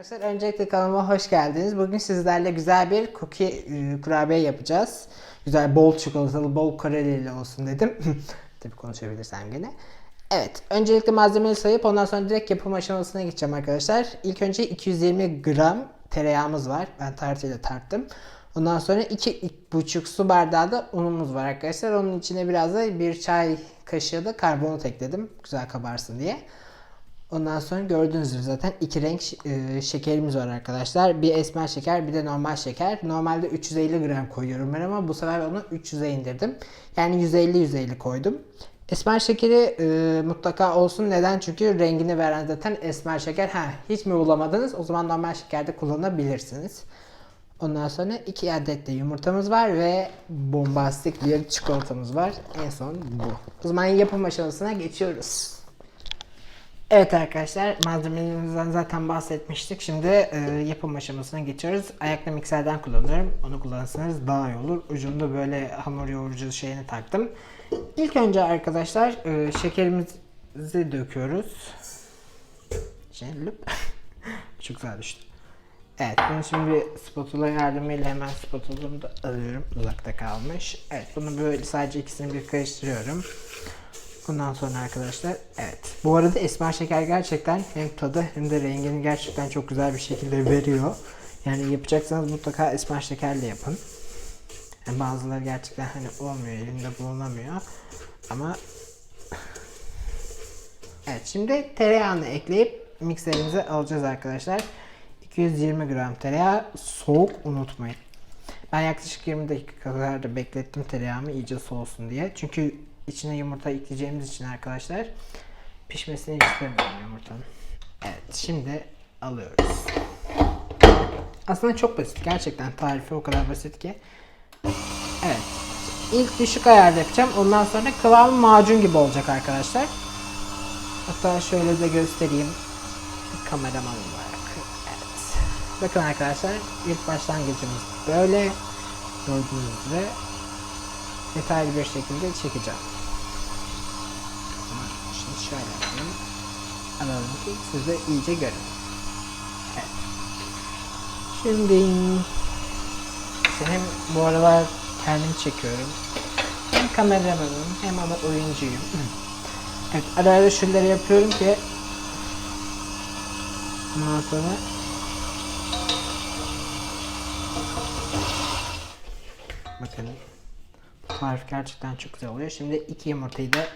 Arkadaşlar öncelikle kanalıma hoş geldiniz. Bugün sizlerle güzel bir cookie e, kurabiye yapacağız. Güzel bol çikolatalı, bol korelili olsun dedim. Tabii konuşabilirsem gene. Evet, öncelikle malzemeleri sayıp ondan sonra direkt yapım aşamasına geçeceğim arkadaşlar. İlk önce 220 gram tereyağımız var. Ben tartıyla tarttım. Ondan sonra 2,5 su bardağı da unumuz var arkadaşlar. Onun içine biraz da bir çay kaşığı da karbonat ekledim. Güzel kabarsın diye. Ondan sonra gördüğünüz zaten iki renk e, şekerimiz var arkadaşlar. Bir esmer şeker bir de normal şeker. Normalde 350 gram koyuyorum ben ama bu sefer onu 300'e indirdim. Yani 150-150 koydum. Esmer şekeri e, mutlaka olsun. Neden? Çünkü rengini veren zaten esmer şeker. Ha, hiç mi bulamadınız? O zaman normal şeker de kullanabilirsiniz. Ondan sonra iki adet de yumurtamız var ve bombastik bir çikolatamız var. En son bu. O zaman yapım aşamasına geçiyoruz. Evet arkadaşlar malzemelerimizden zaten bahsetmiştik. Şimdi e, yapım aşamasına geçiyoruz. Ayaklı mikserden kullanıyorum. Onu kullanırsanız daha iyi olur. Ucunda böyle hamur yoğurucu şeyini taktım. İlk önce arkadaşlar e, şekerimizi döküyoruz. Şey. Çok güzel düştü. Evet bunu şimdi spatula yardımıyla hemen spatulamı da alıyorum. Uzakta kalmış. Evet bunu böyle sadece ikisini bir karıştırıyorum. Ondan sonra arkadaşlar evet. Bu arada esmer şeker gerçekten hem tadı hem de rengini gerçekten çok güzel bir şekilde veriyor. Yani yapacaksanız mutlaka esmer şekerle yapın. Yani bazıları gerçekten hani olmuyor, elinde bulunamıyor. Ama Evet şimdi tereyağını ekleyip mikserimize alacağız arkadaşlar. 220 gram tereyağı soğuk unutmayın. Ben yaklaşık 20 dakika kadar da beklettim tereyağımı iyice soğusun diye. Çünkü içine yumurta ekleyeceğimiz için arkadaşlar pişmesini istemiyorum yumurtanın. Evet şimdi alıyoruz. Aslında çok basit. Gerçekten tarifi o kadar basit ki. Evet. İlk düşük ayarda yapacağım. Ondan sonra kıvamı macun gibi olacak arkadaşlar. Hatta şöyle de göstereyim. Kameraman olarak. Evet. Bakın arkadaşlar ilk başlangıcımız böyle. Gördüğünüz gibi detaylı bir şekilde çekeceğim. Şöyle yapayım. Alalım ki siz de iyice görün. Evet. Şimdi hem bu aralar kendim çekiyorum. Hem kameramanım hem ama oyuncuyum. Evet ara ara şunları yapıyorum ki ondan sonra bakın bu tarif gerçekten çok güzel oluyor. Şimdi iki yumurtayı da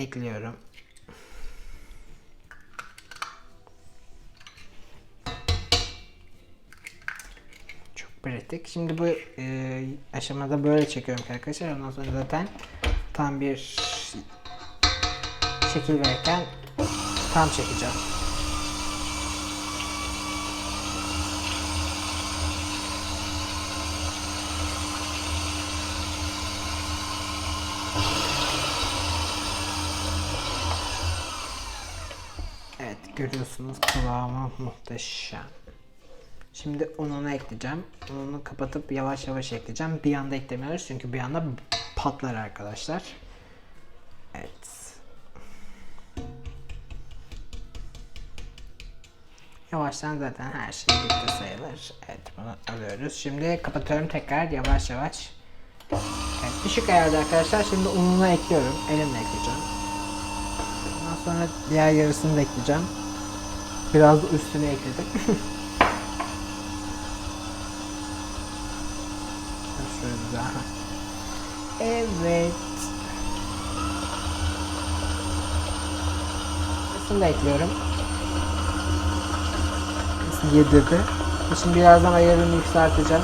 ekliyorum. Çok pratik. Şimdi bu e, aşamada böyle çekiyorum arkadaşlar. Ondan sonra zaten tam bir şekil verirken tam çekeceğim. Evet görüyorsunuz kıvamı muhteşem. Şimdi ununu ekleyeceğim. Ununu kapatıp yavaş yavaş ekleyeceğim. Bir anda eklemiyoruz çünkü bir anda patlar arkadaşlar. Evet. Yavaştan zaten her şey bitti sayılır. Evet bunu alıyoruz. Şimdi kapatıyorum tekrar yavaş yavaş. Evet düşük ayarda arkadaşlar. Şimdi ununu ekliyorum. Elimle ekleyeceğim. Ondan sonra diğer yarısını da ekleyeceğim. Biraz da üstüne ekledim. Şöyle güzel. Evet. Yarısını da ekliyorum. Yedirdi. Şimdi birazdan ayarını yükselteceğim.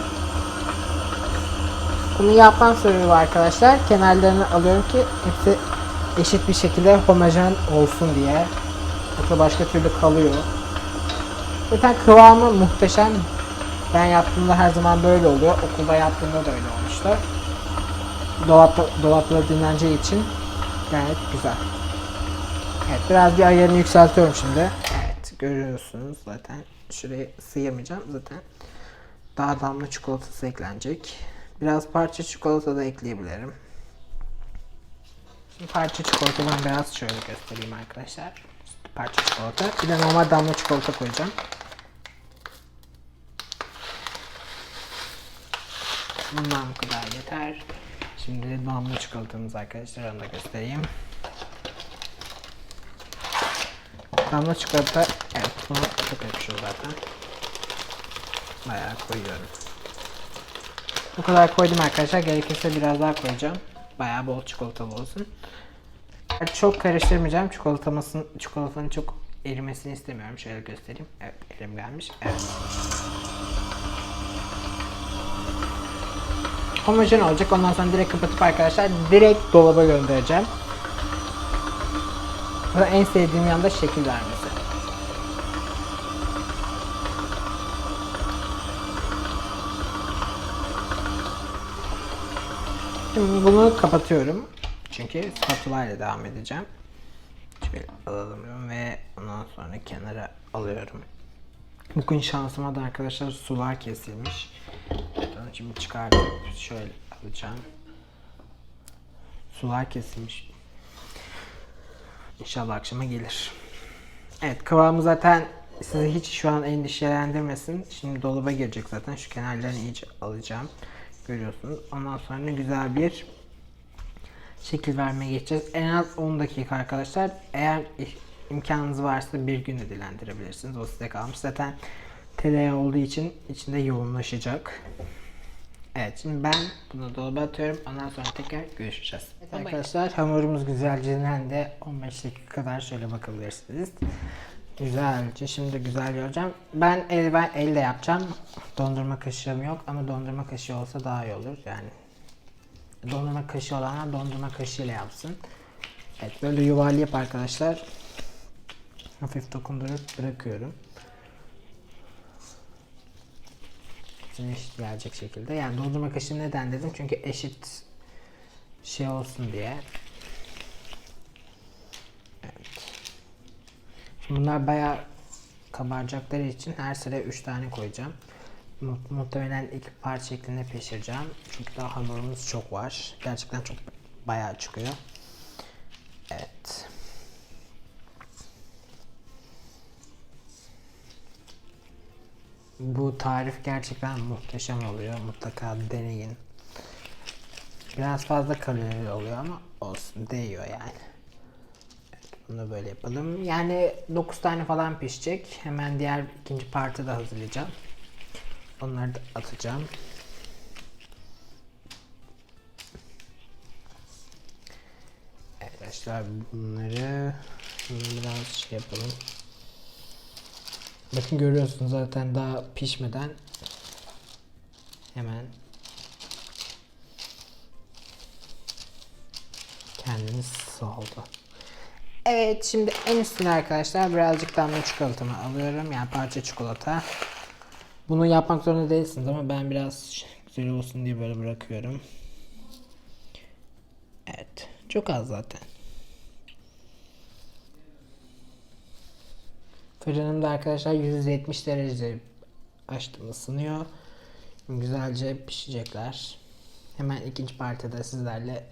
Bunu yapmam sebebi arkadaşlar. Kenarlarını alıyorum ki hepsi eşit bir şekilde homojen olsun diye. Yoksa başka türlü kalıyor. Zaten kıvamı muhteşem. Ben yaptığımda her zaman böyle oluyor. Okulda yaptığımda da öyle olmuştu. Dolapta, dolapta dinleneceği için gayet güzel. Evet biraz bir ayarını yükseltiyorum şimdi. Evet görüyorsunuz zaten. Şurayı sıyırmayacağım zaten. Daha damla çikolatası eklenecek. Biraz parça çikolata da ekleyebilirim. Şimdi parça çikolatadan biraz şöyle göstereyim arkadaşlar. Parça çikolata. Bir de normal damla çikolata koyacağım. Bundan bu kadar yeter. Şimdi damla çikolatamız arkadaşlar onu da göstereyim. Damla çikolata evet buna çok yakışıyor zaten. Bayağı koyuyorum. Bu kadar koydum arkadaşlar. Gerekirse biraz daha koyacağım. Bayağı bol çikolatalı olsun. Çok karıştırmayacağım. Çikolatamızın, çikolatanın çok erimesini istemiyorum. Şöyle göstereyim. Evet erim gelmiş. Evet. Homojen olacak. Ondan sonra direkt kapatıp arkadaşlar direkt dolaba göndereceğim. Burada en sevdiğim yanda şekil vermesi. Şimdi bunu kapatıyorum. Çünkü spatula ile devam edeceğim. Şöyle alalım ve ondan sonra kenara alıyorum. Bugün şansıma da arkadaşlar sular kesilmiş. Ben şimdi çıkartıp şöyle alacağım. Sular kesilmiş. İnşallah akşama gelir. Evet kıvamı zaten sizi hiç şu an endişelendirmesin. Şimdi dolaba girecek zaten. Şu kenarlarını iyice alacağım. Görüyorsunuz. Ondan sonra güzel bir şekil vermeye geçeceğiz. En az 10 dakika arkadaşlar. Eğer imkanınız varsa bir günde dilendirebilirsiniz. O size kalmış. Zaten tereyağı olduğu için içinde yoğunlaşacak. Evet şimdi ben bunu dolaba atıyorum. Ondan sonra tekrar görüşeceğiz. Evet arkadaşlar hamurumuz güzelce dinlendi. 15 dakika kadar şöyle bakabilirsiniz. Güzelce şimdi güzel yoracağım. Ben el ben elle yapacağım. Dondurma kaşığım yok ama dondurma kaşığı olsa daha iyi olur yani. Dondurma kaşığı olanlar dondurma kaşığıyla yapsın. Evet böyle yuvarlayıp arkadaşlar hafif dokundurup bırakıyorum. Eşit gelecek şekilde. Yani dondurma kaşığı neden dedim? Çünkü eşit şey olsun diye. Evet. Bunlar bayağı kabaracakları için her sıraya 3 tane koyacağım. Mu- Muhtemelen iki parça şeklinde pişireceğim. Çünkü daha hamurumuz çok var. Gerçekten çok bayağı çıkıyor. Evet. Bu tarif gerçekten muhteşem oluyor. Mutlaka deneyin. Biraz fazla kalorili oluyor ama olsun değiyor yani. Evet, bunu böyle yapalım. Yani 9 tane falan pişecek. Hemen diğer ikinci partı da hazırlayacağım. Onları da atacağım. Arkadaşlar bunları biraz şey yapalım. Bakın görüyorsunuz zaten daha pişmeden hemen kendiniz soldu. Evet şimdi en üstüne arkadaşlar birazcık damla çikolatamı alıyorum. Yani parça çikolata. Bunu yapmak zorunda değilsiniz ama ben biraz güzel olsun diye böyle bırakıyorum. Evet. Çok az zaten. Fırınımda arkadaşlar 170 derece açtım ısınıyor. Güzelce pişecekler. Hemen ikinci partide sizlerle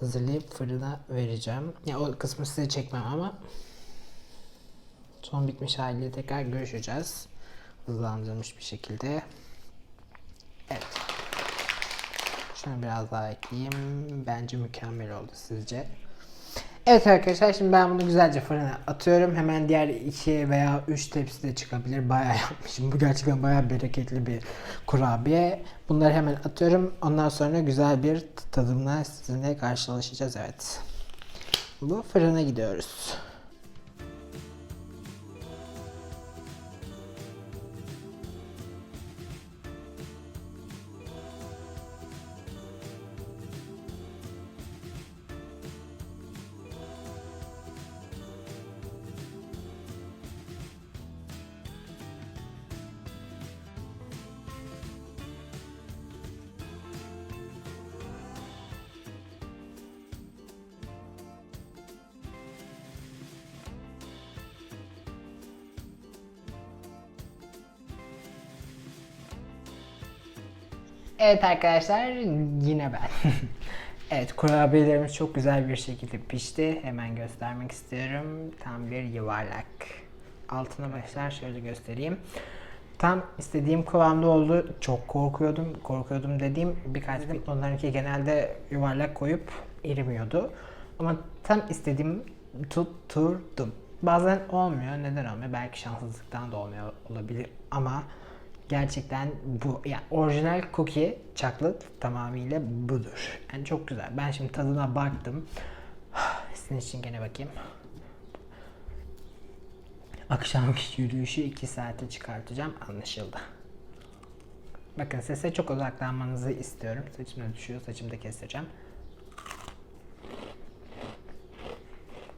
hazırlayıp fırına vereceğim. Ya o kısmı size çekmem ama son bitmiş haliyle tekrar görüşeceğiz. Hızlandırılmış bir şekilde. Evet. Şunu biraz daha ekleyeyim. Bence mükemmel oldu sizce. Evet arkadaşlar şimdi ben bunu güzelce fırına atıyorum. Hemen diğer iki veya üç tepsi de çıkabilir. Bayağı yapmışım. Bu gerçekten bayağı bereketli bir kurabiye. Bunları hemen atıyorum. Ondan sonra güzel bir tadımla sizinle karşılaşacağız. Evet. Bu fırına gidiyoruz. Evet arkadaşlar yine ben. Evet kurabiyelerimiz çok güzel bir şekilde pişti. Hemen göstermek istiyorum. Tam bir yuvarlak. Altına başlar şöyle göstereyim. Tam istediğim kıvamda oldu. Çok korkuyordum. Korkuyordum dediğim birkaç dedim. Onlarınki genelde yuvarlak koyup erimiyordu. Ama tam istediğim tutturdum. Bazen olmuyor. Neden olmuyor? Belki şanssızlıktan da olmuyor olabilir ama gerçekten bu yani orijinal cookie chocolate tamamıyla budur. Yani çok güzel. Ben şimdi tadına baktım. Sizin için gene bakayım. Akşamki yürüyüşü 2 saate çıkartacağım. Anlaşıldı. Bakın sese çok odaklanmanızı istiyorum. Saçımda düşüyor. Saçımı da keseceğim.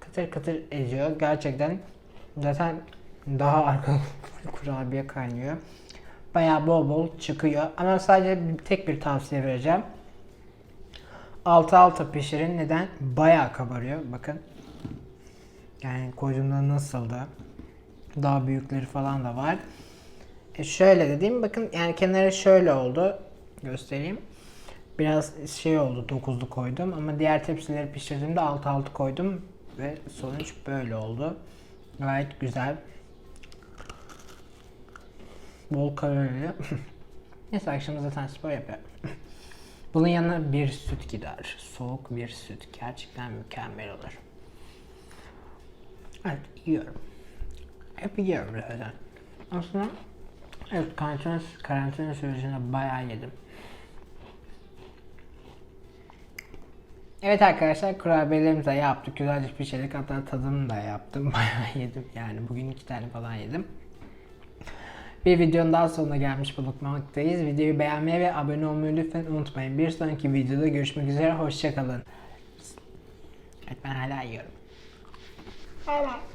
Kıtır kıtır ediyor. Gerçekten zaten daha arka kurabiye kaynıyor. Bayağı bol bol çıkıyor. Ama sadece tek bir tavsiye vereceğim. Altı altı pişirin. Neden? Bayağı kabarıyor. Bakın. Yani koyduğumda nasıldı? Daha büyükleri falan da var. E şöyle dediğim bakın yani kenarı şöyle oldu. Göstereyim. Biraz şey oldu dokuzlu koydum ama diğer tepsileri pişirdiğimde altı altı koydum ve sonuç böyle oldu. Gayet güzel. Bol kalorili. Neyse akşam zaten spor yapıyorum. Bunun yanına bir süt gider. Soğuk bir süt. Gerçekten mükemmel olur. Evet yiyorum. Hep yiyorum zaten. Aslında evet karantina, karantina sürecinde bayağı yedim. Evet arkadaşlar kurabiyelerimizi de yaptık. Güzelce pişirdik. Hatta tadını da yaptım. Bayağı yedim yani. Bugün iki tane falan yedim. Bir videonun daha sonuna gelmiş bulunmaktayız. Videoyu beğenmeyi ve abone olmayı lütfen unutmayın. Bir sonraki videoda görüşmek üzere. Hoşçakalın. Evet ben hala yiyorum. Evet.